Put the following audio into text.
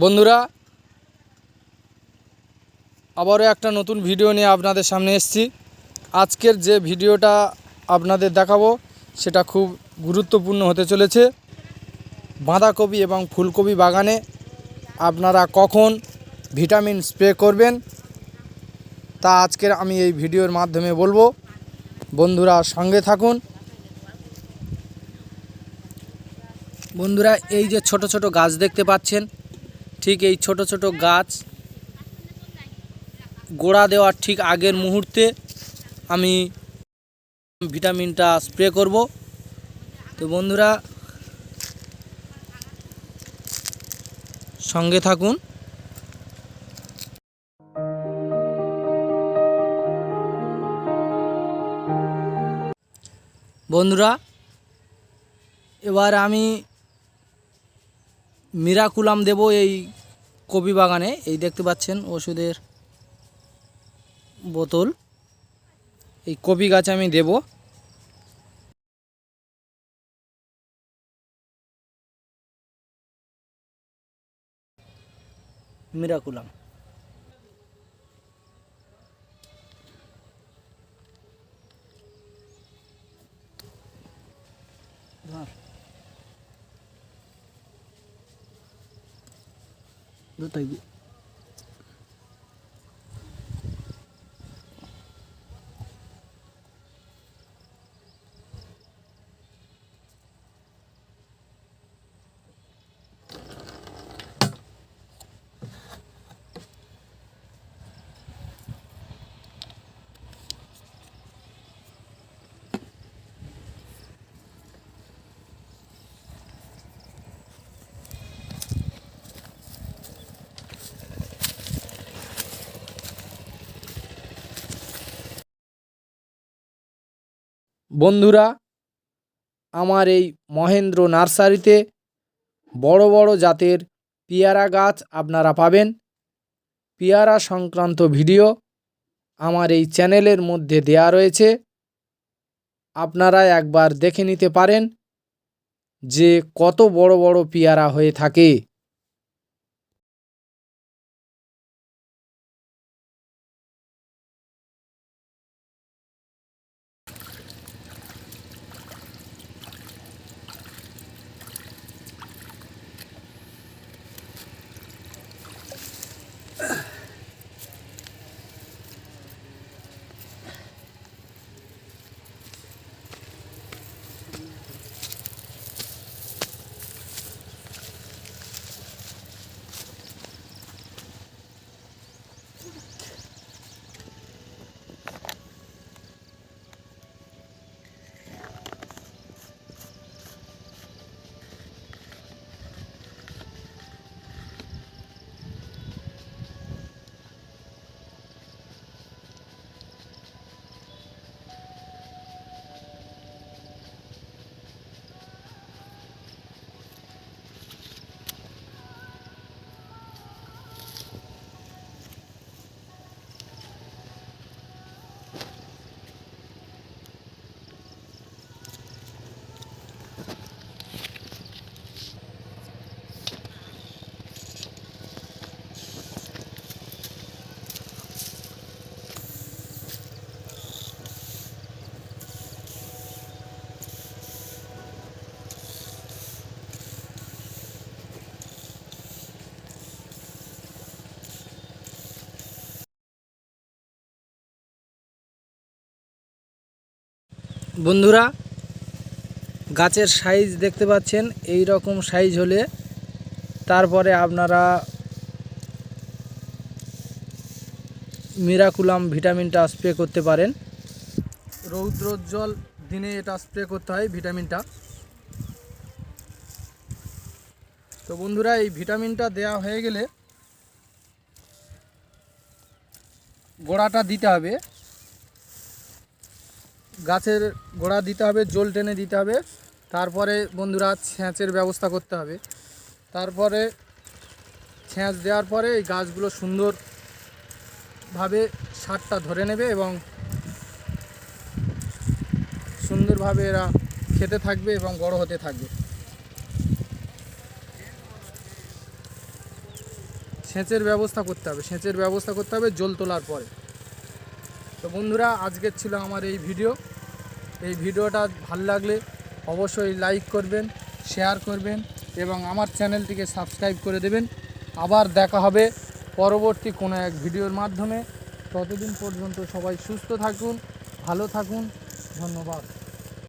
বন্ধুরা, আবারও একটা নতুন ভিডিও নিয়ে আপনাদের সামনে এসেছি। আজকের যে ভিডিওটা আপনাদের দেখাবো, সেটা খুব গুরুত্বপূর্ণ হতে চলেছে। বাঁধাকপি এবং ফুলকপি বাগানে আপনারা কখন ভিটামিন স্প্রে করবেন, তা আজকের আমি এই ভিডিওর মাধ্যমে বলব। বন্ধুরা, সঙ্গে থাকুন। বন্ধুরা, এই যে ছোট ছোট গাছ দেখতে পাচ্ছেন ঠিক এই ছোট ছোট গাছ গোড়া দেওয়ার ঠিক আগের মুহূর্তে আমি ভিটামিনটা স্প্রে করব। তো বন্ধুরা, সঙ্গে থাকুন। বন্ধুরা, এবার আমি মিরাকুলাম দেব এই কপি বাগানে এই দেখতে পাচ্ছেন ওষুধের বোতল। এই কবি গাছ আমি দেব। মিরাকুলাম। 都对过。বন্ধুরা, আমার এই মহেন্দ্র নার্সারিতে বড় বড় জাতের পেয়ারা গাছ আপনারা পাবেন। পেয়ারা সংক্রান্ত ভিডিও আমার এই চ্যানেলের মধ্যে দেয়া রয়েছে। আপনারা একবার দেখে নিতে পারেন যে কত বড় বড় পেয়ারা হয়ে থাকে। বন্ধুরা, গাছের সাইজ দেখতে পাচ্ছেন এই রকম সাইজ হলে তারপরে আপনারা মিরাকুলাম ভিটামিনটা স্প্রে করতে পারেন। রৌদ্রোজ্জ্বল দিনে এটা স্প্রে করতে হয় ভিটামিনটা। তো বন্ধুরা, এই ভিটামিনটা দেয়া হয়ে গেলে গোড়াটা দিতে হবে। গাছের গোড়া দিতে হবে, জল টেনে দিতে হবে। তারপরে বন্ধুরা ছ্যাঁচের ব্যবস্থা করতে হবে। তারপরে ছ্যাঁচ দেওয়ার পরে এই গাছগুলো সুন্দরভাবে সারটা ধরে নেবে এবং সুন্দরভাবে এরা খেতে থাকবে এবং বড় হতে থাকবে। সেচের ব্যবস্থা করতে হবে। সেচের ব্যবস্থা করতে হবে জল তোলার পরে। তো বন্ধুরা, আজকের ছিল আমার এই ভিডিও। এই ভিডিওটা ভালো লাগলে অবশ্যই লাইক করবেন, শেয়ার করবেন এবং আমার চ্যানেলটিকে সাবস্ক্রাইব করে দেবেন। আবার দেখা হবে পরবর্তী কোনো এক ভিডিওর মাধ্যমে। ততদিন পর্যন্ত সবাই সুস্থ থাকুন, ভালো থাকুন। ধন্যবাদ।